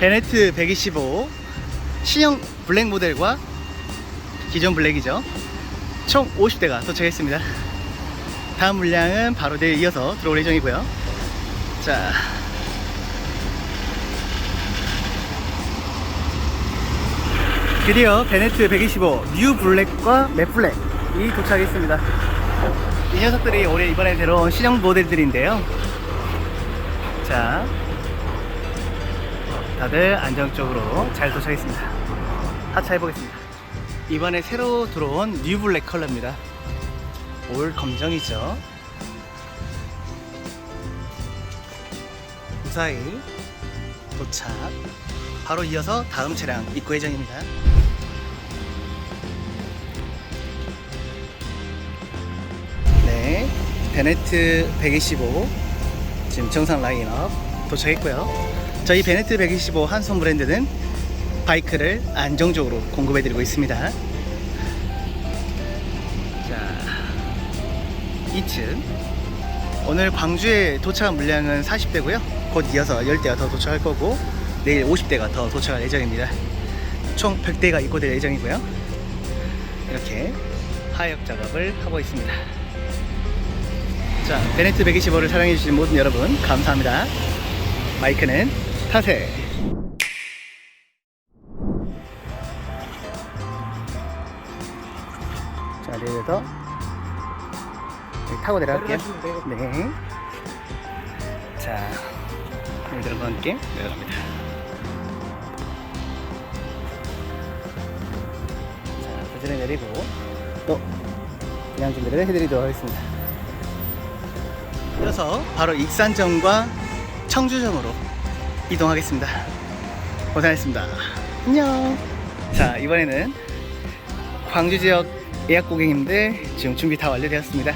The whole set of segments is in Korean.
베네트 125 신형 블랙 모델과 기존 블랙이죠. 총 50대가 도착했습니다. 다음 물량은 바로 내일 이어서 들어올 예정이고요. 자. 드디어 베네트 125 뉴 블랙과 맷 블랙이 도착했습니다. 이 녀석들이 올해 이번에 들어온 신형 모델들인데요. 자, 다들 안정적으로 잘 도착했습니다. 하차해 보겠습니다. 이번에 새로 들어온 뉴 블랙 컬러입니다. 올 검정이죠. 무사히 도착. 바로 이어서 다음 차량 입고 예정입니다. 네, 베네트 125 지금 정상 라인업 도착했고요. 저희 베네트 125 한손 브랜드는 바이크를 안정적으로 공급해 드리고 있습니다. 자, 2층. 오늘 광주에 도착한 물량은 40대고요. 곧 이어서 10대가 더 도착할 거고, 내일 50대가 더 도착할 예정입니다. 총 100대가 입고될 예정이고요. 이렇게 하역 작업을 하고 있습니다. 자, 베네트 125를 사랑해주신 모든 여러분, 감사합니다. 마이크는 타세. 자, 내려서 타고 내려갈게요. 네. 자, 여러분과 함께 내려갑니다. 자, 부지런히 내리고 또 그냥 준비를 해드리도록 하겠습니다. 이어서 바로 익산점과 청주점으로 이동하겠습니다. 고생하셨습니다. 안녕. 자, 이번에는 광주 지역 예약 고객님들 지금 준비 다 완료되었습니다.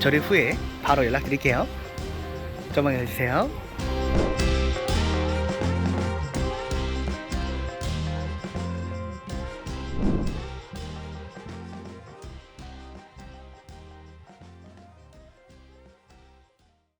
저를 후에 바로 연락드릴게요. 조만 기다려주세요.